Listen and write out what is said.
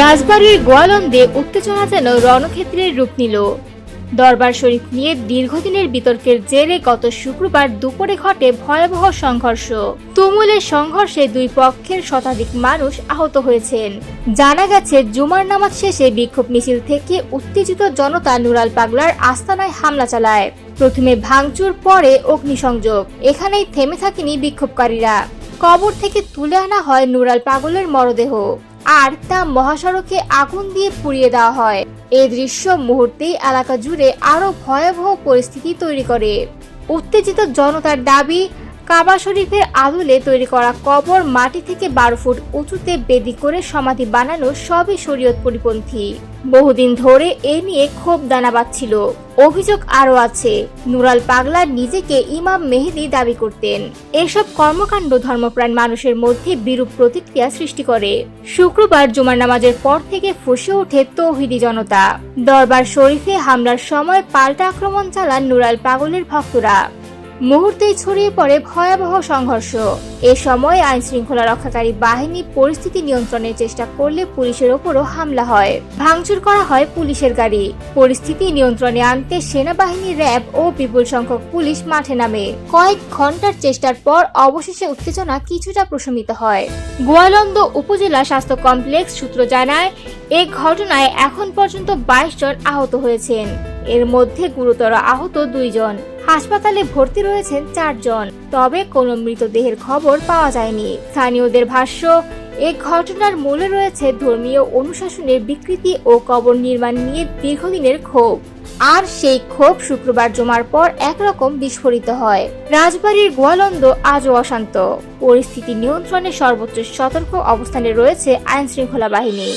রাজবাড়ির গোয়ালন্দে উত্তেজনা যেন রণক্ষেত্রের রূপ নিল। দরবার শরীফ নিয়ে দীর্ঘদিনের বিতর্কের জেরে গত শুক্রবার দুপুরে ঘটে ভয়াবহ সংঘর্ষ। তুমুলের সংঘর্ষে দুই পক্ষের শতাধিক মানুষ আহত হয়েছেন। জানা গেছে, জুমার নামাজ শেষে বিক্ষোভ মিছিল থেকে উত্তেজিত জনতা নুরাল পাগলার আস্তানায় হামলা চালায়। প্রথমে ভাঙচুর, পরে অগ্নিসংযোগ। এখানেই থেমে থাকেনি বিক্ষোভকারীরা। কবর থেকে তুলে আনা হয় নুরাল পাগলের মরদেহ। আর তা মহাসড়কে আগুন দিয়ে পুড়িয়ে দেওয়া হয়। এই দৃশ্য মুহূর্তেই এলাকা জুড়ে আরও ভয়াবহ পরিস্থিতি তৈরি করে। উত্তেজিত জনতার দাবি কাবা শরীফের আদলে তৈরি করা কবর মাটি থেকে বারো ফুট উঁচুতে বেদি করে সমাধি বানানো সবই শরীয়ত পরিপন্থী। বহুদিন ধরে এ নিয়ে ক্ষোভ দানা বাঁধছিল অভিযোগ আরও আছে, নুরাল পাগলা নিজেকে ইমাম মেহেদি দাবি করতেন। এসব কর্মকাণ্ড ধর্মপ্রাণ মানুষের মধ্যে বিরূপ প্রতিক্রিয়া সৃষ্টি করে। শুক্রবার জুমার নামাজের পর থেকে ফুসে ওঠে তৌহিদি জনতা। দরবার শরীফে হামলার সময় পাল্টা আক্রমণ চালান নুরাল পাগলের ভক্তরা। মুহূর্তেই ছড়িয়ে পড়ে ভয়াবহ সংঘর্ষ। এ সময় আইন শৃঙ্খলা রক্ষাকারী বাহিনী পরিস্থিতি নিয়ন্ত্রণের চেষ্টা করলে পুলিশের ওপরও হামলা হয়। ভাঙচুর করা হয় পুলিশের গাড়ি। পরিস্থিতি নিয়ন্ত্রণে আনতে সেনাবাহিনী র্যাব ও বিপুল সংখ্যক পুলিশ মাঠে নামে। কয়েক ঘণ্টার চেষ্টার পর অবশেষে উত্তেজনা কিছুটা প্রশমিত হয়। গোয়ালন্দ উপজেলা স্বাস্থ্য কমপ্লেক্স সূত্র জানায়, এ ঘটনায় এখন পর্যন্ত বাইশ জন আহত হয়েছেন। এর মধ্যে গুরুতর আহত দুইজন। হাসপাতালে ভর্তি রয়েছেন চারজন, তবে কোনো মৃতদেহের খবর পাওয়া যায়নি। স্থানীয়দের ভাষ্য, এ ঘটনার মূলে রয়েছে ধর্মীয় অনুশাসনের বিকৃতি ও কবর নির্মাণ নিয়ে দীর্ঘদিনের ক্ষোভ। আর সেই ক্ষোভ শুক্রবার জমার পর একরকম বিস্ফোরিত হয়। রাজবাড়ির গোয়ালন্দ আজও অশান্ত। পরিস্থিতি নিয়ন্ত্রণে সর্বোচ্চ সতর্ক অবস্থানে রয়েছে আইনশৃঙ্খলা বাহিনী।